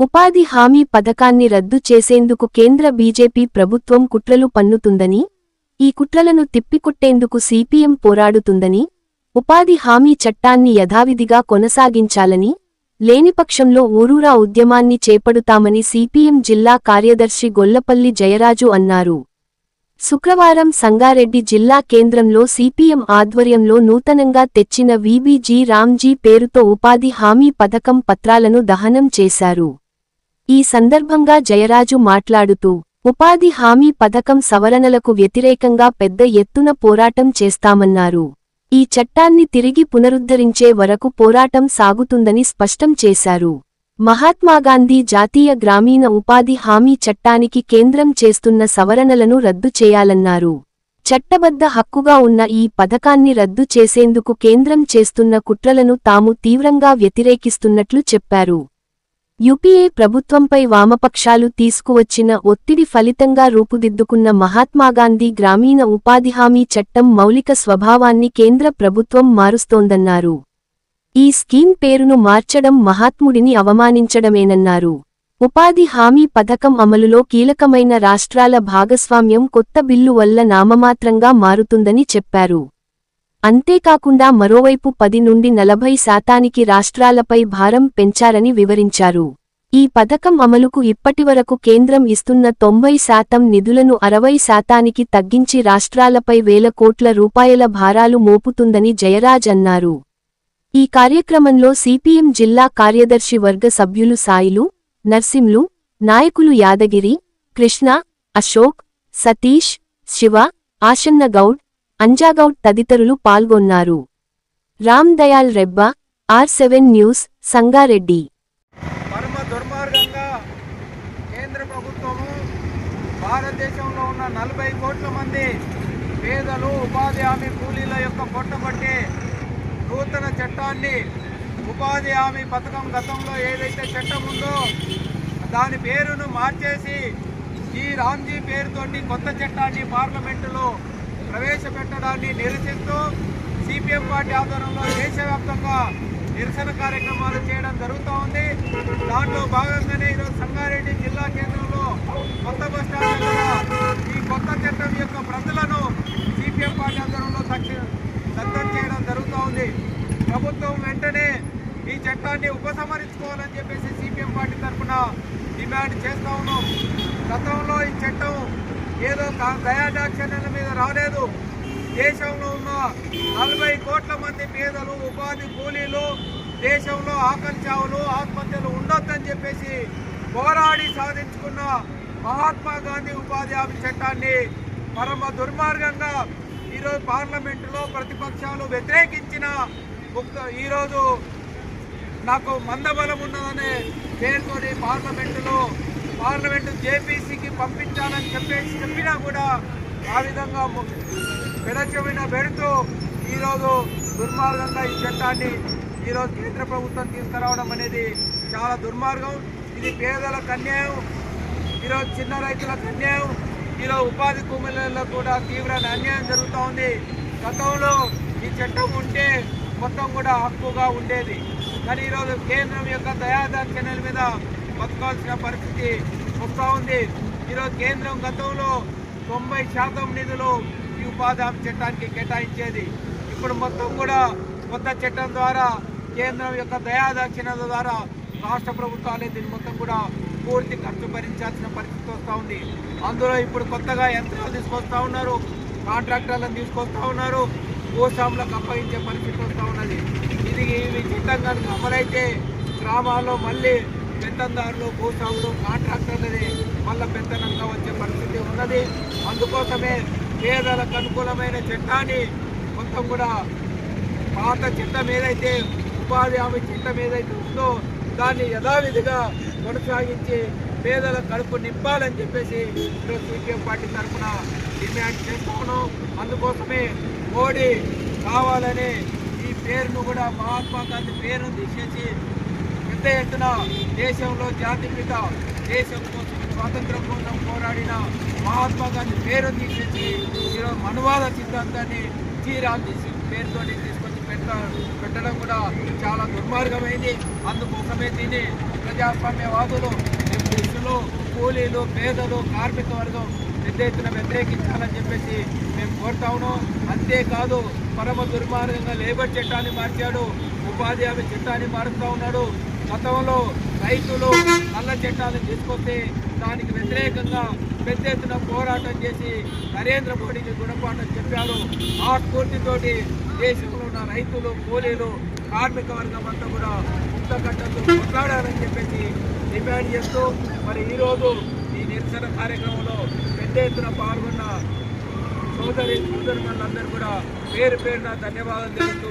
ఉపాధి హామీ పథకాన్ని రద్దు చేసేందుకు కేంద్ర బీజేపీ ప్రభుత్వం కుట్రలు పన్నుతుందని ఈ కుట్రలను తిప్పికొట్టేందుకు సిపిఎం పోరాడుతుందని ఉపాధి హామీ చట్టాన్ని యథావిధిగా కొనసాగించాలని లేనిపక్షంలో ఊరూరా ఉద్యమాన్ని చేపడుతామని సిపిఎం జిల్లా కార్యదర్శి గొల్లపల్లి జయరాజు అన్నారు. శుక్రవారం సంగారెడ్డి జిల్లా కేంద్రంలో సిపిఎం ఆధ్వర్యంలో నూతనంగా తెచ్చిన వీబీజీ రామ్జీ పేరుతో ఉపాధి హామీ పథకం పత్రాలను దహనం చేశారు. ఈ సందర్భంగా జయరాజు మాట్లాడుతూ ఉపాధి హామీ పథకం సవరణలకు వ్యతిరేకంగా పెద్ద ఎత్తున పోరాటం చేస్తామన్నారు. ఈ చట్టాన్ని తిరిగి పునరుద్ధరించే వరకు పోరాటం సాగుతుందని స్పష్టం చేశారు. మహాత్మాగాంధీ జాతీయ గ్రామీణ ఉపాధి హామీ చట్టానికి కేంద్రం చేస్తున్న సవరణలను రద్దు చేయాలన్నారు. చట్టబద్ధ హక్కుగా ఉన్న ఈ పథకాన్ని రద్దు చేసేందుకు కేంద్రం చేస్తున్న కుట్రలను తాము తీవ్రంగా వ్యతిరేకిస్తున్నట్లు చెప్పారు. యుపిఏ ప్రభుత్వంపై వామపక్షాలు తీసుకువచ్చిన ఒత్తిడి ఫలితంగా రూపుదిద్దుకున్న మహాత్మాగాంధీ గ్రామీణ ఉపాధి హామీ చట్టం మౌలిక స్వభావాన్ని కేంద్ర ప్రభుత్వం మారుస్తోందన్నారు. ఈ స్కీమ్ పేరును మార్చడం మహాత్ముడిని అవమానించడమేనన్నారు. ఉపాధి హామీ పథకం అమలులో కీలకమైన రాష్ట్రాల భాగస్వామ్యం కొత్త బిల్లు వల్ల నామమాత్రంగా మారుతుందని చెప్పారు. అంతేకాకుండా మరోవైపు పది నుండి నలభై శాతానికి రాష్ట్రాలపై భారం పెంచారని వివరించారు. ఈ పథకం అమలుకు ఇప్పటివరకు కేంద్రం ఇస్తున్న తొంభై శాతం నిధులను అరవై శాతానికి తగ్గించి రాష్ట్రాలపై వేల కోట్ల రూపాయల భారాలు మోపుతుందని జయరాజ్ అన్నారు. ఈ కార్యక్రమంలో సిపిఎం జిల్లా కార్యదర్శి వర్గ సభ్యులు సాయిలు నర్సింలు నాయకులు యాదగిరి కృష్ణ అశోక్ సతీష్ శివ ఆశన్నగౌడ్ అంజాగౌడ్ తదితరులు పాల్గొన్నారు. Ram Dayal Rebba R seven news Sangareddy. పరమ దుర్మార్గంగా కేంద్ర ప్రభుత్వము భారతదేశంలో ఉన్న నలభై కోట్ల మంది పేదలు ఉపాధి హామీ కూలీల యొక్క పొట్టబట్టి నూతన చట్టాన్ని ఉపాధి హామీ పథకం గతంలో ఏదైతే చట్టం ఉందో దాని పేరును మార్చేసి ఈ రామ్జీ పేరుతోటి కొత్త చట్టాన్ని పార్లమెంటులో ప్రవేశపెట్టడాన్ని నిరసిస్తూ సిపిఎం పార్టీ ఆధ్వర్యంలో దేశవ్యాప్తంగా నిరసన కార్యక్రమాలు చేయడం జరుగుతూ ఉంది. దాంట్లో భాగంగానే ఈరోజు సంగారెడ్డి జిల్లా కేంద్రంలో కొత్త బస్టాండ్ ఈ కొత్త చట్టం యొక్క ప్రజలను సిపిఎం పార్టీ ఆధ్వర్యంలో దక్ష- దగ్ధం చేయడం జరుగుతూ ఉంది. ప్రభుత్వం వెంటనే ఈ చట్టాన్ని ఉపసంహరించుకోవాలని చెప్పేసి సిపిఎం పార్టీ తరఫున డిమాండ్ చేస్తూ ఉన్నాం. గతంలో ఈ చట్టం ఏదో దయాదాక్షణ్యాల మీద రాలేదు. దేశంలో ఉన్న నలభై కోట్ల మంది పేదలు ఉపాధి కూలీలు దేశంలో ఆకలి చావులు ఆత్మహత్యలు ఉండొద్దని చెప్పేసి పోరాడి సాధించుకున్న మహాత్మా గాంధీ ఉపాధి హామీ చట్టాన్ని పరమ దుర్మార్గంగా ఈరోజు పార్లమెంటులో ప్రతిపక్షాలు వ్యతిరేకించిన ఈరోజు నాకు మందబలం ఉన్నదనే పేరుతోటి పార్లమెంటులో పార్లమెంటు జేపీసీకి పంపించాలని చెప్పేసి చెప్పినా కూడా ఆ విధంగా ము- పెడచెవిన పెడుతూ ఈరోజు దుర్మార్గంగా ఈ చట్టాన్ని ఈరోజు కేంద్ర ప్రభుత్వం తీసుకురావడం అనేది చాలా దుర్మార్గం. ఇది పేదలకు అన్యాయం. ఈరోజు చిన్న రైతులకు అన్యాయం. ఈరోజు ఉపాధి కూలీలకు కూడా తీవ్ర అన్యాయం జరుగుతూ ఉంది. గతంలో ఈ చట్టం ఉంటే మొత్తం కూడా హక్కుగా ఉండేది. కానీ ఈరోజు కేంద్రం యొక్క దయాదాక్షిణ్యాల మీద బతకాల్సిన పరిస్థితి వస్తూ ఉంది. ఈరోజు కేంద్రం గతంలో తొంభై శాతం నిధులు ఈ ఉపాధి హామీ చట్టానికి కేటాయించేది. ఇప్పుడు మొత్తం కూడా కొత్త చట్టం ద్వారా కేంద్రం యొక్క దయాదక్షిణ ద్వారా రాష్ట్ర ప్రభుత్వాలే దీని మొత్తం కూడా పూర్తి ఖర్చు భరించాల్సిన పరిస్థితి వస్తూ ఉంది. అందులో ఇప్పుడు కొత్తగా యంత్రాలు తీసుకొస్తూ ఉన్నారు కాంట్రాక్టర్లను తీసుకొస్తూ ఉన్నారు భూస్వాములకు అప్పగించే పరిస్థితి వస్తూ ఉన్నది. ఇది ఇవి చట్టం కనుక అమలైతే గ్రామాల్లో మళ్ళీ పెత్తందారులు భూస్వాములు కాంట్రాక్టర్లది మళ్ళీ పెత్తనంగా వచ్చే పరిస్థితి ఉన్నది. అందుకోసమే పేదలకు అనుకూలమైన చట్టాన్ని మొత్తం కూడా పాత చట్టం ఏదైతే ఉపాధి హామీ చట్టం ఏదైతే ఉందో దాన్ని యథావిధిగా కొనసాగించి పేదల కడుపు నింపాలని చెప్పేసి ఈరోజు సిపిఎం పార్టీ తరఫున డిమాండ్ చేస్తా అందుకోసమే మోడీ కావాలని ఈ పేరును కూడా మహాత్మా గాంధీ పేరును తీసేసి పెద్ద ఎత్తున దేశంలో జాతిపిత దేశం కోసం స్వాతంత్రం కోసం పోరాడిన మహాత్మా గాంధీ పేరు తీసుకొచ్చి ఈరోజు మనువాద సిద్ధాంతాన్ని చీరాలు తీసి పేరుతో తీసుకొచ్చి పెట్ట పెట్టడం కూడా చాలా దుర్మార్గమైంది. అందుకోసమే దీన్ని ప్రజాస్వామ్యవాదులు కృషులు కూలీలు పేదలు కార్మిక వర్గం పెద్ద ఎత్తున వ్యతిరేకించాలని చెప్పేసి మేము కోరుతా ఉన్నాం. అంతేకాదు పరమ దుర్మార్గంగా లేబర్ చట్టాన్ని మార్చాడు ఉపాధి హామీ చట్టాన్ని మారుస్తూ ఉన్నాడు. గతంలో రైతులు నల్ల చట్టాలను తీసుకొస్తే దానికి వ్యతిరేకంగా పెద్ద ఎత్తున పోరాటం చేసి నరేంద్ర మోడీకి గుణపాఠం చెప్పారు. ఆ స్ఫూర్తితోటి దేశంలో ఉన్న రైతులు కూలీలు కార్మిక వర్గం అంతా కూడా ముక్తకట్టంతో కొట్లాడాలని చెప్పేసి డిమాండ్ చేస్తూ మరి ఈరోజు ఈ నిరసన కార్యక్రమంలో పెద్ద ఎత్తున పాల్గొన్న సోదరి సోదరులందరూ కూడా పేరు పేరున ధన్యవాదాలు తెలుపుతూ